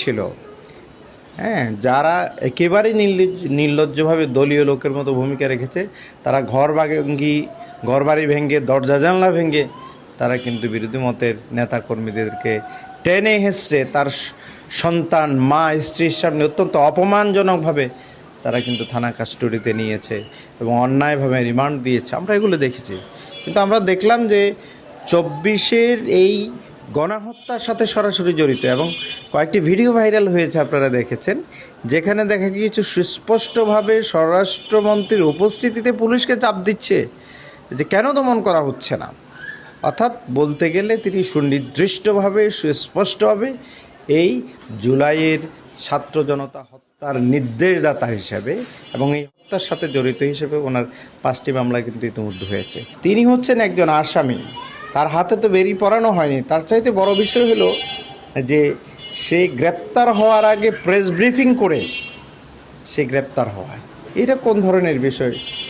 ছিল। হ্যাঁ যারা নির্লজ্জ নির্লজ্জভাবে দলীয় লোকের মতো ভূমিকা রেখেছে, তারা ঘর ভাঙ্গি, ঘর বাড়ি ভেঙে দরজা জানলা ভেঙে তারা কিন্তু বিরোধী মতের নেতাকর্মীদেরকে টেনে হেসড়ে তার সন্তান, মা, স্ত্রীর সামনে অত্যন্ত অপমানজনকভাবে তারা কিন্তু থানা কাস্টডিতে নিয়েছে এবং অন্যায়ভাবে রিমান্ড দিয়েছে। আমরা এগুলো দেখেছি। কিন্তু আমরা দেখলাম যে চব্বিশের এই গণহত্যার সাথে সরাসরি জড়িত এবং কয়েকটি ভিডিও ভাইরাল হয়েছে আপনারা দেখেছেন, যেখানে দেখা গিয়েছে সুস্পষ্টভাবে স্বরাষ্ট্রমন্ত্রীর উপস্থিতিতে পুলিশকে চাপ দিচ্ছে যে কেন দমন করা হচ্ছে না। অর্থাৎ বলতে গেলে তিনি সুনির্দিষ্টভাবে, সুস্পষ্টভাবে এই জুলাইয়ের ছাত্র জনতা হত্যার নির্দেশদাতা হিসাবে এবং এই হত্যার সাথে জড়িত হিসেবে ওনার পাঁচটি মামলা কিন্তু ইতিমধ্যে হয়েছে। তিনি হচ্ছেন একজন আসামি। তার হাতে তো বেরিয়ে পড়ানো হয়নি। তার চাইতে বড় বিষয় হলো যে সে গ্রেপ্তার হওয়ার আগে প্রেস ব্রিফিং করে সে গ্রেপ্তার হওয়ায়। এটা কোন ধরনের বিষয়?